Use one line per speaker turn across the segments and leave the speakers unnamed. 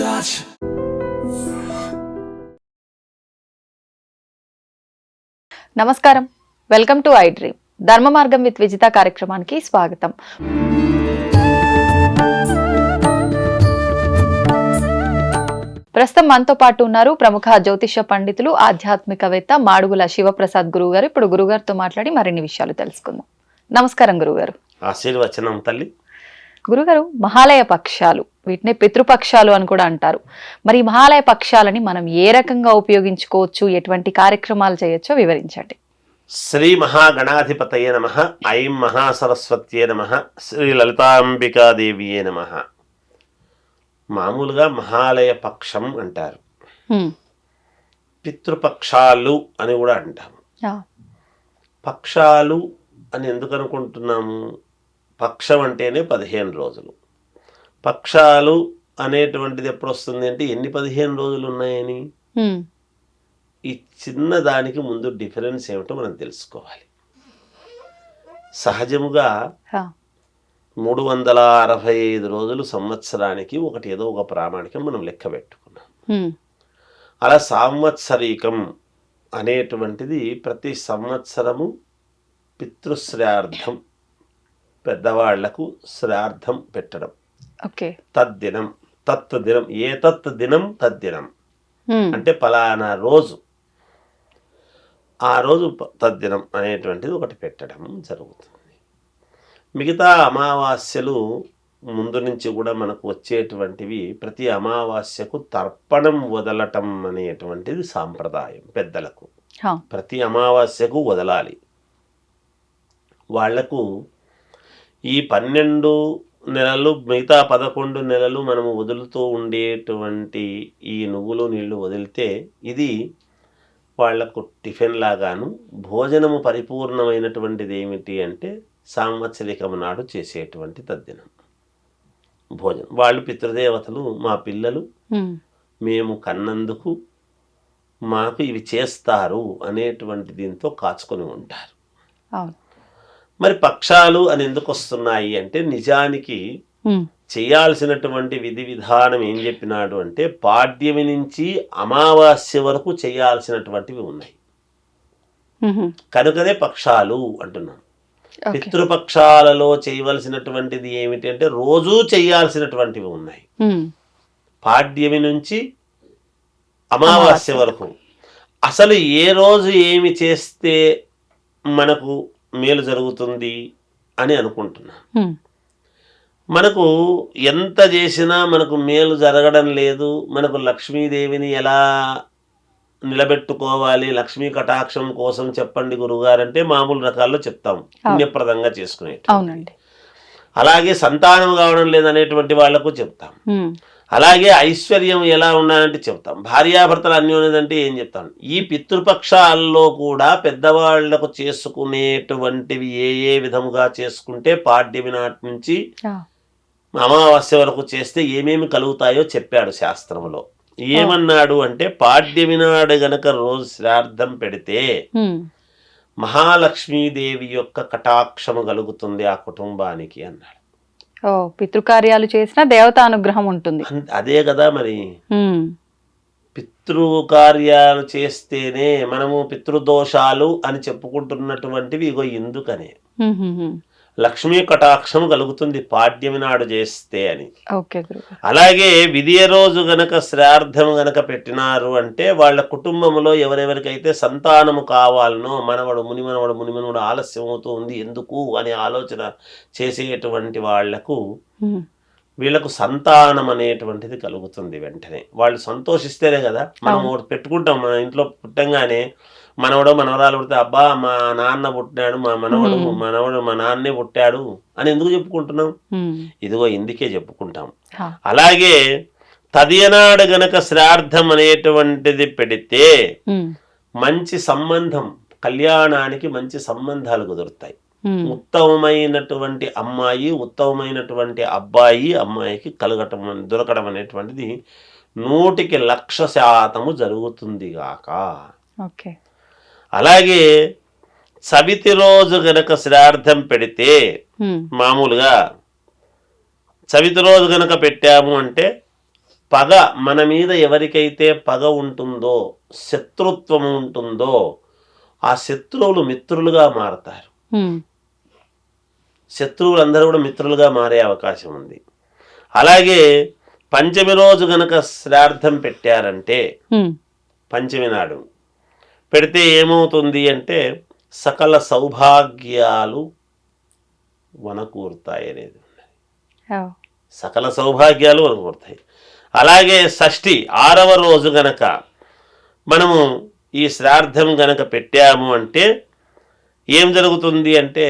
touch.
నమస్కారం. Welcome to I dream ధర్మ మార్గం విత్ విజిత కార్యక్రమానికి స్వాగతం. ప్రస్తుతం మనతో పాటు ఉన్నారు ప్రముఖ జ్యోతిష పండితులు ఆధ్యాత్మికవేత్త మాడుగుల శివప్రసాద్ గురువు గారు ఇప్పుడు గురుగారితో మాట్లాడి మరిన్ని విషయాలు తెలుసుకుందాం. నమస్కారం గురుగారు
ఆశీర్వచనం తల్లి.
గురుగారు మహాలయ పక్షాలు వీటిని పితృపక్షాలు అని కూడా అంటారు. మరి మహాలయ పక్షాలని మనం ఏ రకంగా ఉపయోగించుకోవచ్చు ఎటువంటి కార్యక్రమాలు చేయొచ్చో వివరించండి.
శ్రీ మహాగణాధిపతయే నమ ఐం మహాసరస్వత్యే నమ శ్రీ లలితాంబికాదేవియే నమ. మామూలుగా మహాలయ పక్షం అంటారు. పితృపక్షాలు అని కూడా అంటాము పక్షాలు అని ఎందుకు అనుకుంటున్నాము? పక్షం అంటేనే పదిహేను రోజులు. పక్షాలు అనేటువంటిది ఎప్పుడు వస్తుంది అంటే ఎన్ని పదిహేను రోజులు ఉన్నాయని. ఈ చిన్న దానికి ముందు డిఫరెన్స్ ఏమిటో మనం తెలుసుకోవాలి. సహజముగా మూడు వందల అరవై ఐదు రోజులు సంవత్సరానికి ఒకటి ఏదో ఒక ప్రామాణికం మనం లెక్క పెట్టుకున్నాం. అలా సాంవత్సరీకం అనేటువంటిది ప్రతి సంవత్సరము పితృశ్రార్థం పెద్దవాళ్ళకు శ్రార్థం పెట్టడం.
ఓకే.
తద్దినం తత్ దినం ఏ తత్ దినం తద్దినం. అంటే పలానా రోజు. ఆ రోజు తద్దినం అనేటువంటిది ఒకటి పెట్టడం జరుగుతుంది. మిగతా అమావాస్యలు ముందు నుంచి కూడా మనకు వచ్చేటువంటివి ప్రతి అమావాస్యకు తర్పణం వదలటం అనేటువంటిది సాంప్రదాయం పెద్దలకు. ప్రతి అమావాస్యకు వదలాలి. వాళ్ళకు ఈ పన్నెండు నెలలు మిగతా పదకొండు నెలలు మనము వదులుతూ ఉండేటువంటి ఈ నువ్వులు నీళ్ళు వదిలితే ఇది వాళ్ళకు టిఫిన్ లాగాను భోజనము పరిపూర్ణమైనటువంటిది ఏమిటి అంటే సాంవత్సరికం నాడు చేసేటువంటి తద్దినం. భోజనం. వాళ్ళు పితృదేవతలు మా పిల్లలు. మేము కన్నందుకు మాకు ఇవి చేస్తారు అనేటువంటి దీంతో కాచుకొని ఉంటారు.
అవును.
మరి పక్షాలు అని ఎందుకు వస్తున్నాయి అంటే నిజానికి. చేయాల్సినటువంటి విధి విధానం ఏం చెప్పినాడు అంటే పాడ్యమి నుంచి అమావాస్య వరకు చేయాల్సినటువంటివి ఉన్నాయి. కనుకనే పక్షాలు అంటున్నాం
ఓకే
పితృపక్షాలలో చేయవలసినటువంటిది ఏమిటి అంటే రోజూ చేయాల్సినటువంటివి ఉన్నాయి. పాడ్యమి నుంచి అమావాస్య వరకు అసలు ఏ రోజు ఏమి చేస్తే మనకు మేలు జరుగుతుంది అని అనుకుంటున్నాం. మనకు ఎంత చేసినా మనకు మేలు జరగడం లేదు. మనకు లక్ష్మీదేవిని ఎలా నిలబెట్టుకోవాలి లక్ష్మీ కటాక్షం కోసం చెప్పండి గురుగారంటే మామూలు రకాల్లో చెప్తాం. పుణ్యప్రదంగా చేసుకునే
అవునండి.
అలాగే సంతానం కావడం లేదనేటువంటి వాళ్ళకు చెప్తాం. అలాగే ఐశ్వర్యం ఎలా ఉండాలంటే చెప్తాం భార్యాభర్తలు అన్యోన్యదంటే ఏం చెప్తాం ఈ పితృపక్షాల్లో కూడా పెద్దవాళ్ళకు చేసుకునేటువంటివి ఏ ఏ విధముగా చేసుకుంటే పాడ్యమి నాటి నుంచి అమావాస్య వరకు చేస్తే ఏమేమి కలుగుతాయో చెప్పాడు శాస్త్రంలో ఏమన్నాడు అంటే పాడ్యమి నాడు గనక రోజు శ్రాద్ధం పెడితే. మహాలక్ష్మీదేవి యొక్క కటాక్షము కలుగుతుంది ఆ కుటుంబానికి అన్నాడు.
ఓ పితృకార్యాలు చేసిన దేవత అనుగ్రహం ఉంటుంది
అదే కదా మరి. పితృకార్యాలు చేస్తేనే మనము పితృదోషాలు అని చెప్పుకుంటున్నటువంటివి ఇగో ఎందుకనే. లక్ష్మీ కటాక్షం కలుగుతుంది పాడ్యమి నాడు చేస్తే అని అలాగే విధియ రోజు గనక శ్రార్థం గనక పెట్టినారు అంటే వాళ్ళ కుటుంబంలో ఎవరెవరికైతే సంతానము కావాలనో మనవడు మునిమనవడు మునిమనవడు ఆలస్యం అవుతూ ఉంది ఎందుకు అనే ఆలోచన చేసేటువంటి
వాళ్ళకు.
వీళ్ళకు సంతానం అనేటువంటిది కలుగుతుంది వెంటనే వాళ్ళు సంతోషిస్తేనే కదా మనం. ఒకటి పెట్టుకుంటాం మన ఇంట్లో పుట్టంగానే మనవడో మనవరాలు పుడితే అబ్బా మా నాన్న పుట్టినాడు మా మనవడు. మనవడు మా నాన్నే పుట్టాడు అని ఎందుకు చెప్పుకుంటున్నాం. ఇదిగో ఇందుకే చెప్పుకుంటాం అలాగే తదియనాడు గనక శ్రార్థం అనేటువంటిది పెడితే. మంచి సంబంధం కళ్యాణానికి మంచి సంబంధాలు కుదురుతాయి. ఉత్తమమైనటువంటి అమ్మాయి ఉత్తమమైనటువంటి అబ్బాయి అమ్మాయికి కలగటం దొరకడం అనేటువంటిది నూటికి లక్ష శాతము జరుగుతుంది గాక
ఓకే
అలాగే సవితి రోజు గనక శ్రార్థం పెడితే. మామూలుగా చవితి రోజు గనక పెట్టాము అంటే పగ మన మీద ఎవరికైతే పగ ఉంటుందో శత్రుత్వం ఉంటుందో ఆ శత్రువులు మిత్రులుగా మారతారు. శత్రువులందరూ కూడా మిత్రులుగా మారే అవకాశం ఉంది. అలాగే పంచమి రోజు గనక శ్రార్థం పెట్టారంటే పంచమి నాడు పెడితే ఏమవుతుంది అంటే సకల సౌభాగ్యాలు వనకూరుతాయి అనేది సకల సౌభాగ్యాలు వనకూరుతాయి. అలాగే షష్ఠి ఆరవ రోజు గనక మనము ఈ శ్రార్థం గనక పెట్టాము అంటే ఏం జరుగుతుంది అంటే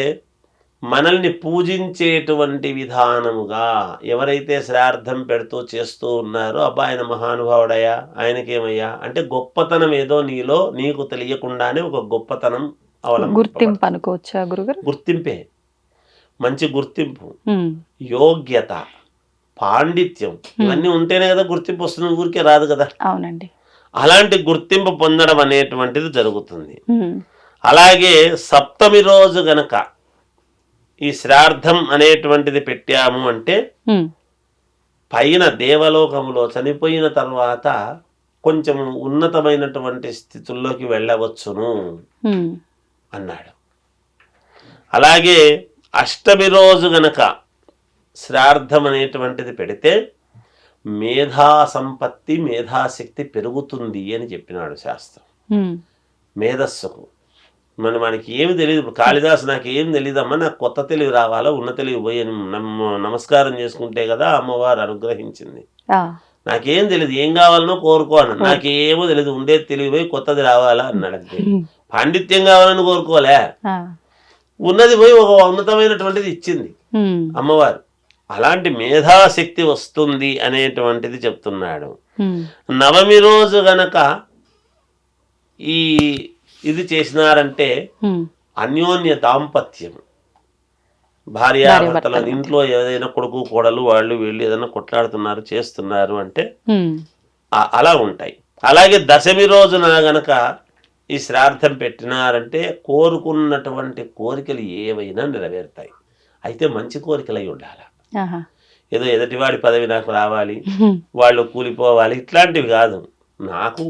మనల్ని పూజించేటువంటి విధానముగా ఎవరైతే శ్రార్థం పెడుతూ చేస్తూ ఉన్నారో అబ్బా ఆయన మహానుభావుడయ్యా ఆయనకేమయ్యా? అంటే గొప్పతనం ఏదో నీలో నీకు తెలియకుండానే ఒక గొప్పతనం అవలంబింపబడుతుంది.
గుర్తింపు అనుకోవచ్చా గురుగారు?
గుర్తింపే. మంచి గుర్తింపు. యోగ్యత పాండిత్యం ఇవన్నీ ఉంటేనే కదా గుర్తింపు వస్తుంది. ఊరికే రాదు కదా.
అవునండి.
అలాంటి గుర్తింపు పొందడం అనేటువంటిది జరుగుతుంది. అలాగే సప్తమి రోజు గనక ఈ శ్రార్థం అనేటువంటిది పెట్టాము అంటే పైన దేవలోకములో చనిపోయిన తర్వాత కొంచెం ఉన్నతమైనటువంటి స్థితుల్లోకి వెళ్ళవచ్చును అన్నాడు. అలాగే అష్టమి రోజు గనక శ్రార్థం అనేటువంటిది పెడితే మేధా సంపత్తి మేధాశక్తి పెరుగుతుంది అని చెప్పినాడు శాస్త్రం. మేధస్సుకు. మన మనకి ఏమి తెలియదు ఇప్పుడు కాళిదాసు నాకు ఏం తెలియదమ్మా నాకు కొత్త తెలివి రావాలా ఉన్న తెలివి పోయి నమస్కారం చేసుకుంటే కదా అమ్మవారు అనుగ్రహించింది. నాకేం తెలియదు ఏం కావాలనో కోరుకో అన్నాడు నాకేమో తెలియదు ఉండేది తెలివి పోయి కొత్తది రావాలా అన్నాడు అంతే. పాండిత్యం కావాలని కోరుకోలే. ఉన్నది పోయి ఒక ఉన్నతమైనటువంటిది ఇచ్చింది అమ్మవారు. అలాంటి మేధాశక్తి వస్తుంది అనేటువంటిది చెప్తున్నాడు. నవమి రోజు గనక ఈ ఇది చేసినారంటే అన్యోన్య దాంపత్యం భార్యాభర్తల ఇంట్లో ఏదైనా కొడుకు కోడలు వాళ్ళు వీళ్ళు ఏదైనా కొట్లాడుతున్నారు చేస్తున్నారు అంటే అలా ఉంటాయి. అలాగే దశమి రోజున గనక ఈ శ్రార్థం పెట్టినారంటే కోరుకున్నటువంటి కోరికలు ఏవైనా నెరవేరుతాయి. అయితే మంచి కోరికలు అయి ఉండాలి ఏదో ఎదుటివాడి పదవి నాకు రావాలి వాళ్ళు కూలిపోవాలి ఇట్లాంటివి కాదు. నాకు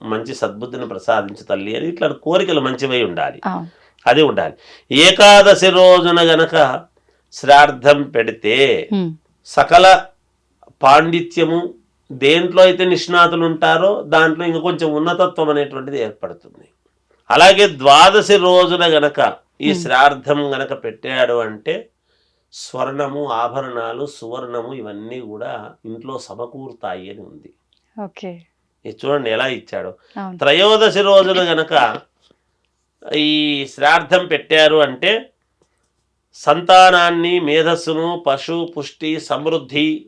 మంచి సద్బుద్ధిని ప్రసాదించు తల్లి అని ఇట్లా కోరికలు మంచివై ఉండాలి. అది ఉండాలి. ఏకాదశి రోజున గనక శ్రార్థం పెడితే సకల పాండిత్యము దేంట్లో అయితే నిష్ణాతులు ఉంటారో దాంట్లో ఇంకా కొంచెం ఉన్నతత్వం అనేటువంటిది ఏర్పడుతుంది. అలాగే ద్వాదశి రోజున గనక ఈ శ్రార్థం గనక పెట్టాడు అంటే స్వర్ణము ఆభరణాలు సువర్ణము ఇవన్నీ కూడా ఇంట్లో సమకూరుతాయి అని ఉంది.
ఓకే.
ఇది చూడండి ఎలా ఇచ్చాడు. త్రయోదశి రోజున గనక ఈ శ్రార్థం పెట్టారు అంటే సంతానాన్ని మేధస్సును పశు పుష్టి సమృద్ధి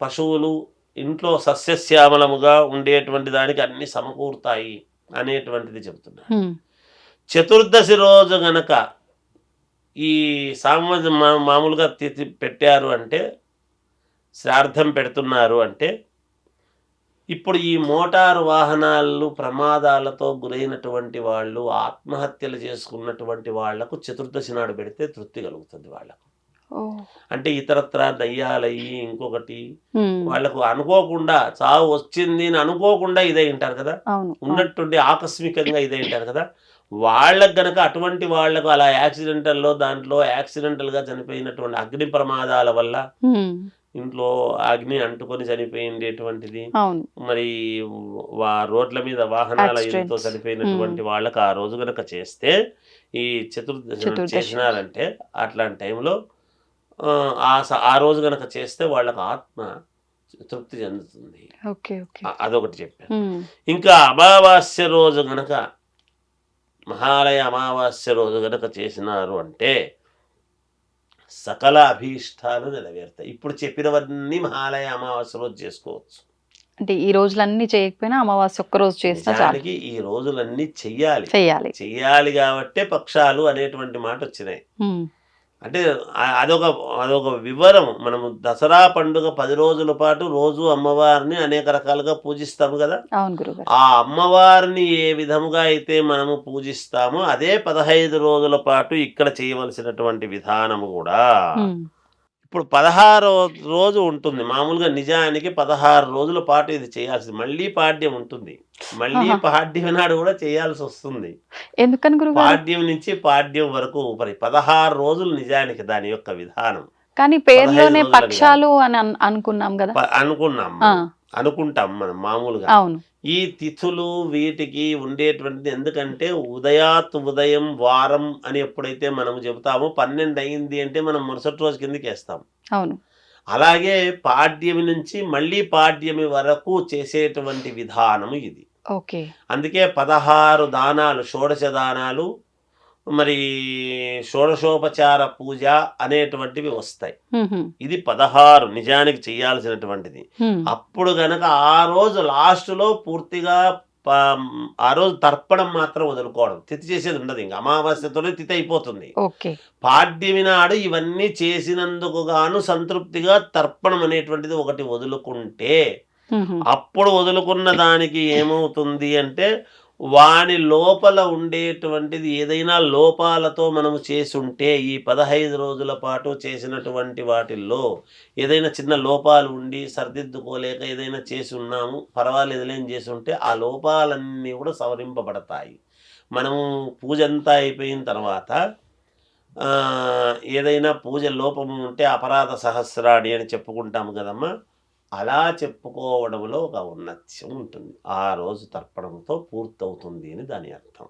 పశువులు ఇంట్లో సస్యశ్యామలముగా ఉండేటువంటి దానికి అన్ని సమకూరుతాయి అనేటువంటిది చెబుతున్నారు. చతుర్దశి రోజు గనక ఈ సామ మా- మామూలుగా పెట్టారు అంటే శ్రార్థం పెడుతున్నారు అంటే ఇప్పుడు ఈ మోటారు వాహనాలు ప్రమాదాలతో గురైనటువంటి వాళ్ళు ఆత్మహత్యలు చేసుకున్నటువంటి వాళ్ళకు చతుర్దశి నాడు పెడితే తృప్తి కలుగుతుంది వాళ్ళకు. అంటే ఇతరత్ర దయ్యాలయ్యి ఇంకొకటి వాళ్ళకు అనుకోకుండా చావు వచ్చింది అని అనుకోకుండా ఇదే ఉంటారు కదా. ఉన్నట్టుండి ఆకస్మికంగా ఇదే ఉంటారు కదా? వాళ్ళకు గనక అటువంటి వాళ్ళకు అలా యాక్సిడెంటల్లో దాంట్లో యాక్సిడెంటల్గా చనిపోయినటువంటి అగ్ని ప్రమాదాల వల్ల ఇంట్లో అగ్ని అంటుకొని చనిపోయిండేటువంటిది. మరి వా రోడ్ల మీద వాహనాల ఇదితో
Accidents.
చనిపోయినటువంటి వాళ్ళకి ఆ రోజు గనక చేస్తే ఈ చతుర్దశి. చేసినారంటే అట్లాంటి టైంలో ఆ, ఆ రోజు గనక చేస్తే వాళ్ళకి ఆత్మ తృప్తి చెందుతుంది. అదొకటి చెప్పాను. ఇంకా అమావాస్య రోజు గనక మహాలయ అమావాస్య రోజు గనక చేసినారు అంటే సకల అభీష్టాలు నెరవేరుతాయి. ఇప్పుడు చెప్పినవన్నీ మహాలయ అమావాస్య రోజు చేసుకోవచ్చు.
అంటే ఈ రోజులన్నీ చేయకపోయినా అమావాస్య ఒక్క రోజు చేసినా
నిజానికి ఈ రోజులన్నీ చెయ్యాలి.
చెయ్యాలి.
చెయ్యాలి కాబట్టే పక్షాలు అనేటువంటి మాట వచ్చినాయి. అంటే అదొక అదొక వివరం. మనము దసరా పండుగ పది రోజుల పాటు రోజు అమ్మవారిని అనేక రకాలుగా పూజిస్తాము కదా? ఆ అమ్మవారిని ఏ విధముగా అయితే మనము పూజిస్తామో అదే పదహైదు రోజుల పాటు ఇక్కడ చేయవలసినటువంటి విధానము కూడా. ఇప్పుడు పదహారో రోజు ఉంటుంది. మామూలుగా నిజానికి పదహారు రోజుల పాటు ఇది చేయాల్సింది. మళ్ళీ పాడ్యం ఉంటుంది. మళ్ళీ. పాడ్యం నాడు కూడా చేయాల్సి వస్తుంది.
ఎందుకని
పాడ్యం నుంచి పాడ్యం వరకు మరి పదహారు రోజులు నిజానికి దాని యొక్క విధానం.
కానీ పేరులోనే పక్షాలు అని అన్- అనుకున్నాం కదా?
అనుకున్నాం. అనుకుంటాం మనం మామూలుగా.
అవును.
ఈ తిథులు వీటికి ఉండేటువంటిది ఎందుకంటే ఉదయాత్ ఉదయం వారం అని ఎప్పుడైతే మనం చెబుతామో పన్నెండు అయింది అంటే మనం మరుసటి రోజు కిందకి వేస్తాం.
అవును.
అలాగే పాడ్యమి నుంచి మళ్ళీ పాడ్యమి వరకు చేసేటువంటి విధానము ఇది.
ఓకే.
అందుకే పదహారు దానాలు షోడశ దానాలు మరి షోడశోపచార పూజ అనేటువంటివి వస్తాయి. ఇది పదహారు నిజానికి చేయాల్సినటువంటిది. అప్పుడు గనక ఆ రోజు లాస్ట్లో పూర్తిగా ఆ రోజు తర్పణం మాత్రం వదులుకోవడం. తిథి చేసేది ఉండదు ఇంకా. అమావాస్యతోనే తిథి అయిపోతుంది. పాడ్యమి నాడు ఇవన్నీ చేసినందుకు గాను సంతృప్తిగా తర్పణం అనేటువంటిది ఒకటి వదులుకుంటే. అప్పుడు వదులుకున్న దానికి ఏమవుతుంది అంటే వాని లోపల ఉండేటువంటిది ఏదైనా లోపాలతో మనము చేసుంటే ఈ పదహైదు రోజుల పాటు చేసినటువంటి వాటిల్లో ఏదైనా చిన్న లోపాలు ఉండి సర్దిద్దుకోలేక ఏదైనా చేసి ఉన్నాము పర్వాలేదులే అని చేసి ఉంటే ఆ లోపాలన్నీ కూడా సవరింపబడతాయి. మనము పూజ అంతా అయిపోయిన తర్వాత ఏదైనా పూజ లోపము ఉంటే అపరాధ సహస్రాడి అని చెప్పుకుంటాము కదమ్మా. అలా చెప్పుకోవడంలో ఒక ఔన్నత్యం ఉంటుంది. ఆ రోజు తర్పణంతో పూర్తవుతుంది అని దాని అర్థం.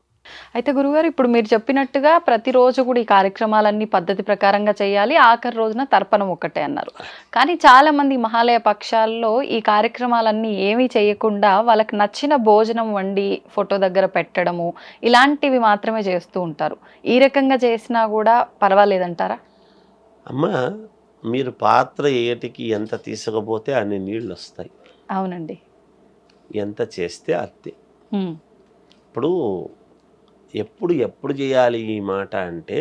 అయితే గురుగారు ఇప్పుడు మీరు చెప్పినట్టుగా ప్రతిరోజు కూడా ఈ కార్యక్రమాలన్నీ పద్ధతి ప్రకారంగా చేయాలి. ఆఖరి రోజున తర్పణం ఒక్కటే అన్నారు. కానీ చాలా మంది మహాలయ పక్షాల్లో ఈ కార్యక్రమాలన్నీ ఏమీ చేయకుండా వాళ్ళకి నచ్చిన భోజనం వండి ఫోటో దగ్గర పెట్టడము ఇలాంటివి మాత్రమే చేస్తూ ఉంటారు. ఈ రకంగా చేసినా కూడా పర్వాలేదంటారా?
అమ్మ మీరు పాత్ర ఏటికి ఎంత తీసుకుపోతే అన్ని నీళ్ళు వస్తాయి
అవునండి.
ఎంత చేస్తే అంతే ఇప్పుడు ఎప్పుడు ఎప్పుడు చేయాలి ఈ మాట అంటే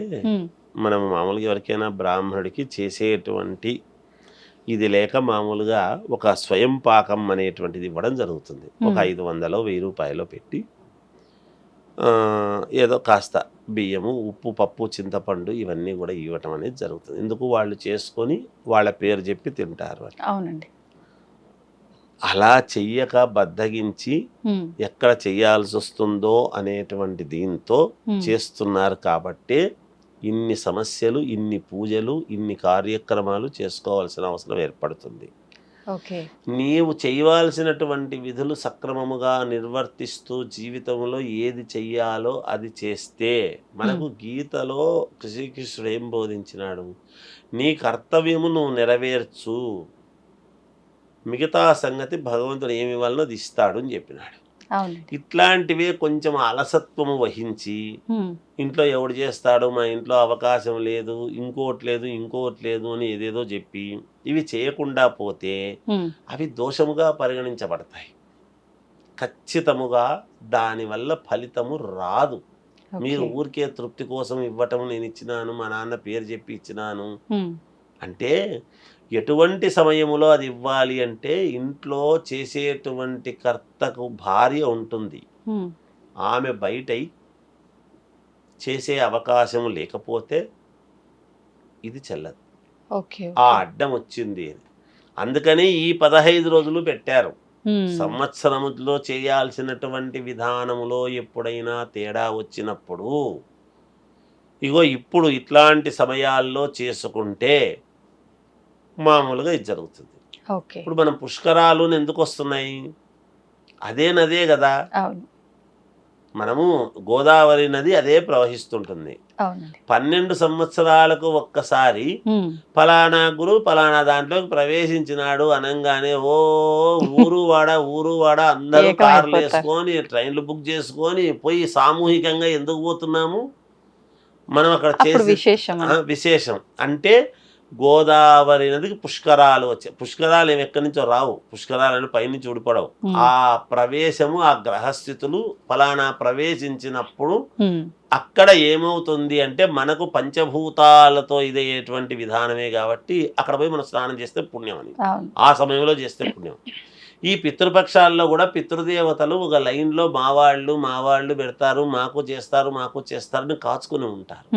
మనం మామూలుగా ఎవరికైనా బ్రాహ్మణుడికి చేసేటువంటి ఇది లేక మామూలుగా ఒక స్వయం పాకం అనేటువంటిది ఇవ్వడం జరుగుతుంది. ఒక. ఐదు వందలో వెయ్యి రూపాయలు పెట్టి ఏదో కాస్త బియ్యము ఉప్పు పప్పు చింతపండు ఇవన్నీ కూడా ఇవ్వటం అనేది జరుగుతుంది. ఎందుకు వాళ్ళు చేసుకొని వాళ్ళ పేరు చెప్పి తింటారు.
అవునండి.
అలా చెయ్యక బద్దగించి ఎక్కడ చేయాల్సి వస్తుందో అనేటువంటి దీంతో చేస్తున్నారు కాబట్టే ఇన్ని సమస్యలు ఇన్ని పూజలు ఇన్ని కార్యక్రమాలు చేసుకోవాల్సిన అవసరం ఏర్పడుతుంది. నీవు చేయవలసినటువంటి విధులు సక్రమముగా నిర్వర్తిస్తూ జీవితంలో ఏది చెయ్యాలో అది చేస్తే. మనకు గీతలో శ్రీకృష్ణుడు ఏం బోధించినాడు? నీ కర్తవ్యము నువ్వు నెరవేర్చు. మిగతా సంగతి భగవంతుడు ఏమి ఇవ్వాలనో అది ఇస్తాడు అని చెప్పినాడు. ఇట్లాంటివే కొంచెం అలసత్వము వహించి ఇంట్లో ఎవడు చేస్తాడు మా ఇంట్లో అవకాశం లేదు ఇంకోటి లేదు ఇంకోటి లేదు అని ఏదేదో చెప్పి ఇవి చేయకుండా పోతే అవి దోషముగా పరిగణించబడతాయి. ఖచ్చితముగా దానివల్ల ఫలితము రాదు. మీరు. ఊరికే తృప్తి కోసం ఇవ్వటం నేను ఇచ్చినాను మా నాన్న పేరు చెప్పి ఇచ్చినాను అంటే ఎటువంటి సమయములో అది ఇవ్వాలి అంటే ఇంట్లో చేసేటువంటి కర్తకు భార్య ఉంటుంది. ఆమె బయటై చేసే అవకాశం లేకపోతే ఇది చెల్లదు.
ఓకే
ఆ అడ్డం వచ్చింది అని అందుకని ఈ పదహైదు రోజులు పెట్టారు. సంవత్సరములో చేయాల్సినటువంటి విధానములో ఎప్పుడైనా తేడా వచ్చినప్పుడు ఇగో ఇప్పుడు ఇట్లాంటి సమయాల్లో చేసుకుంటే మామూలుగా ఇది జరుగుతుంది. ఇప్పుడు మనం పుష్కరాలు ఎందుకు వస్తున్నాయి? అదే నదే కదా. మనము గోదావరి నది అదే ప్రవహిస్తుంటుంది. పన్నెండు సంవత్సరాలకు ఒక్కసారి ఫలానా గురు ఫలానా దాంట్లోకి ప్రవేశించినాడు అనగానే ఓ ఊరు వాడ ఊరు వాడ అందరూ. కార్లు వేసుకొని ట్రైన్లు బుక్ చేసుకొని పోయి సామూహికంగా ఎందుకు పోతున్నాము? మనం అక్కడ చేసే
విశేషం.
అంటే గోదావరి నదికి పుష్కరాలు వచ్చాయి. పుష్కరాలు ఏమి ఎక్కడి నుంచో రావు. పుష్కరాలను పైనుంచి ఊడిపడవు. ఆ ప్రవేశము ఆ గ్రహస్థితులు ఫలానా ప్రవేశించినప్పుడు అక్కడ ఏమవుతుంది అంటే మనకు పంచభూతాలతో ఇదయ్యేటువంటి విధానమే కాబట్టి అక్కడ పోయి మనం స్నానం చేస్తే పుణ్యం అని. ఆ సమయంలో చేస్తే పుణ్యం. ఈ పితృపక్షాల్లో కూడా పితృదేవతలు ఒక లైన్లో మా వాళ్ళు మా వాళ్ళు పెడతారు మాకు చేస్తారు మాకు చేస్తారని కాచుకుని ఉంటారు.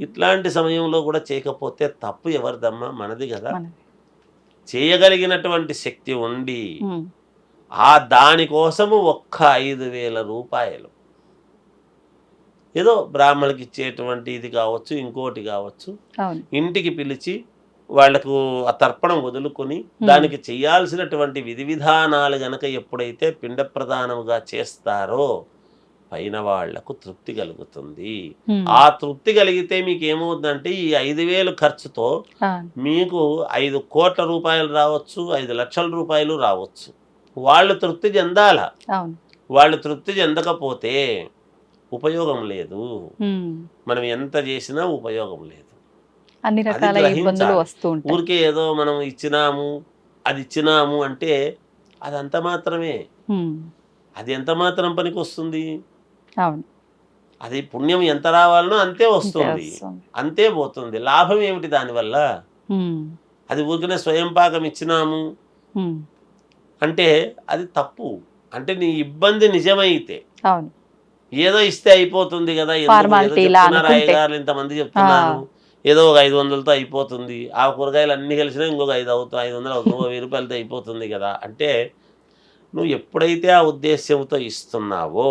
ఇట్లాంటి సమయంలో కూడా చేయకపోతే తప్పు ఎవరిదమ్మా? మనది కదా. చేయగలిగినటువంటి శక్తి ఉండి ఆ దానికోసము ఒక్క ఐదు వేల రూపాయలు. ఏదో బ్రాహ్మణుకి ఇచ్చేటువంటి ఇది కావచ్చు ఇంకోటి కావచ్చు ఇంటికి పిలిచి వాళ్ళకు ఆ తర్పణం వదులుకొని దానికి చేయాల్సినటువంటి విధి విధానాలు గనక ఎప్పుడైతే పిండ ప్రదానముగా చేస్తారో పైన వాళ్ళకు తృప్తి కలుగుతుంది. ఆ తృప్తి కలిగితే మీకు ఏమవుతుందంటే ఈ ఐదు వేలు ఖర్చుతో. మీకు ఐదు కోట్ల రూపాయలు రావచ్చు ఐదు లక్షల రూపాయలు రావచ్చు. వాళ్ళు తృప్తి చెందాల. వాళ్ళు తృప్తి చెందకపోతే ఉపయోగం లేదు. మనం ఎంత చేసినా ఉపయోగం లేదు.
అన్ని రకాల. ఇబ్బందులు వస్తూ ఉంటాయి.
ఊరికే ఏదో మనం ఇచ్చినాము అది ఇచ్చినాము అంటే అది అంత మాత్రమే అది ఎంత మాత్రం పనికి వస్తుంది?
అవును.
అది పుణ్యం ఎంత రావాలనో అంతే వస్తుంది. అంతే పోతుంది. లాభం ఏమిటి దానివల్ల అది ఊరికనే స్వయం పాకం ఇచ్చినాము. అంటే అది తప్పు. అంటే నీ ఇబ్బంది నిజమైతే. ఏదో ఇస్తే అయిపోతుంది కదా. అయ్యగారులు ఇంతమంది చెప్తున్నారు. ఏదో ఒక ఐదు వందలతో అయిపోతుంది. ఆ కూరగాయలు అన్నీ కలిసినా ఇంకొక ఐదు అవుతాయి ఐదు వందలు అవుతుంది ఒక వెయ్యి రూపాయలతో అయిపోతుంది కదా. అంటే నువ్వు ఎప్పుడైతే ఆ ఉద్దేశ్యంతో ఇస్తున్నావో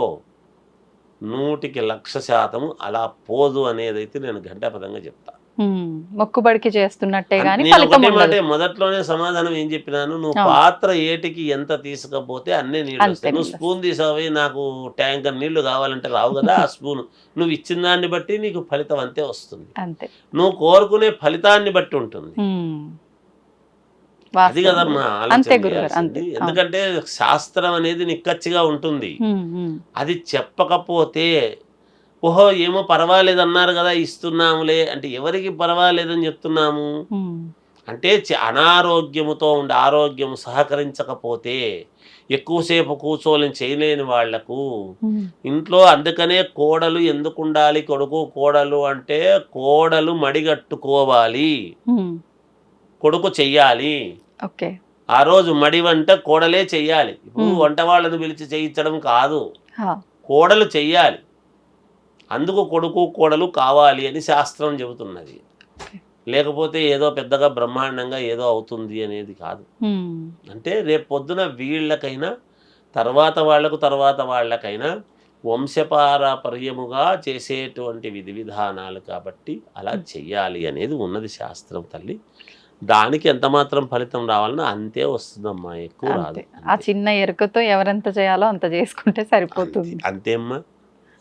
నూటికి లక్ష శాతము అలా పోదు అనేదైతే నేను ఘంటాపదంగా
చెప్తాను మొక్కుబడికి చేస్తున్నట్టే గానీ ఫలితం ఉండదు.
మొదట్లోనే సమాధానం ఏం చెప్పినాను? నువ్వు. పాత్ర ఏటికి ఎంత తీసుకపోతే అన్నీ నీళ్ళు వస్తాయి. నువ్వు స్పూన్ తీసావి నాకు ట్యాంకర్ నీళ్ళు కావాలంటే రావు కదా ఆ స్పూన్. నువ్వు ఇచ్చిన దాన్ని బట్టి నీకు ఫలితం అంతే వస్తుంది.
అంతే.
నువ్వు కోరుకునే ఫలితాన్ని బట్టి ఉంటుంది. అది. కదమ్మా. ఎందుకంటే శాస్త్రం అనేది నిక్కచ్చిగా ఉంటుంది. అది చెప్పకపోతే ఓహో ఏమో పర్వాలేదు అన్నారు కదా ఇస్తున్నాములే. అంటే ఎవరికి పర్వాలేదని చెప్తున్నాము? అంటే అనారోగ్యముతో ఉండి ఆరోగ్యం సహకరించకపోతే ఎక్కువసేపు కూర్చోని చేయలేని
వాళ్ళకు
ఇంట్లో అందుకనే కోడలు ఎందుకు ఉండాలి కొడుకు కోడలు అంటే కోడలు మడిగట్టుకోవాలి. కొడుకు చెయ్యాలి. ఆ రోజు మడి వంట కోడలే చెయ్యాలి. ఇప్పుడు. వంట వాళ్ళను పిలిచి చేయించడం కాదు. కోడలు చెయ్యాలి. అందుకు కొడుకు కోడలు కావాలి అని శాస్త్రం చెబుతున్నది. లేకపోతే ఏదో పెద్దగా బ్రహ్మాండంగా ఏదో అవుతుంది అనేది కాదు. అంటే రేపు పొద్దున వీళ్ళకైనా తర్వాత వాళ్ళకు తర్వాత వాళ్ళకైనా వంశపారపర్యముగా చేసేటువంటి విధి విధానాలు కాబట్టి అలా చెయ్యాలి అనేది ఉన్నది శాస్త్రం తల్లి. దానికి ఎంత మాత్రం ఫలితం రావాలన్నా అంతే వస్తుందమ్మా ఎక్కువ రాదు.
ఆ చిన్న ఎరుకతో ఎవరెంత చేయాలో అంత చేసుకుంటే సరిపోతుంది.
అంతే- అంతేమ్మా అంత